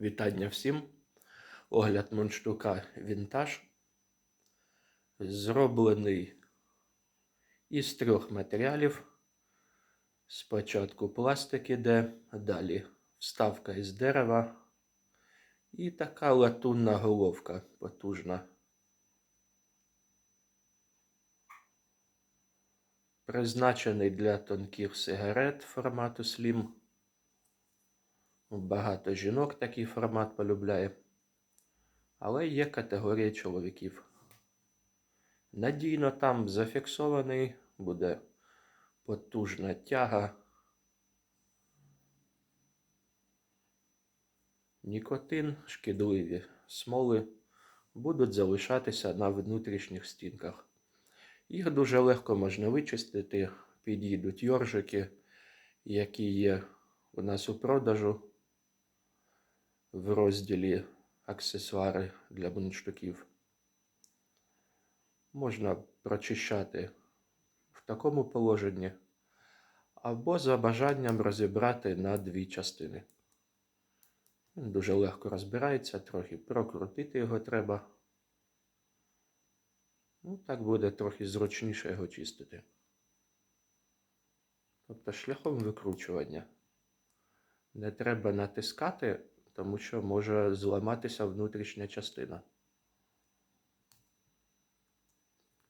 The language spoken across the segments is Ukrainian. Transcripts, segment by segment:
Вітання всім. Огляд мундштука вінтаж. Зроблений із трьох матеріалів. Спочатку пластик іде, далі вставка із дерева і така латунна головка потужна. Призначений для тонких сигарет формату Slim. Багато жінок такий формат полюбляє. Але є категорія чоловіків. Надійно там зафіксований буде потужна тяга. Нікотин, шкідливі смоли будуть залишатися на внутрішніх стінках. Їх дуже легко можна вичистити, підійдуть йоржики, які є у нас у продажу в розділі аксесуари для мундштуків. Можна прочищати в такому положенні, або за бажанням розібрати на дві частини. Він дуже легко розбирається, трохи прокрутити його треба. Ну, так буде трохи зручніше його чистити. Тобто шляхом викручування. Не треба натискати, тому що може зламатися внутрішня частина.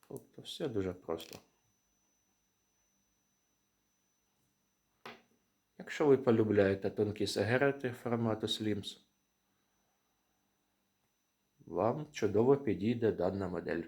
Тобто все дуже просто. Якщо ви полюбляєте тонкі сигарети формату Slims, вам чудово підійде дана модель.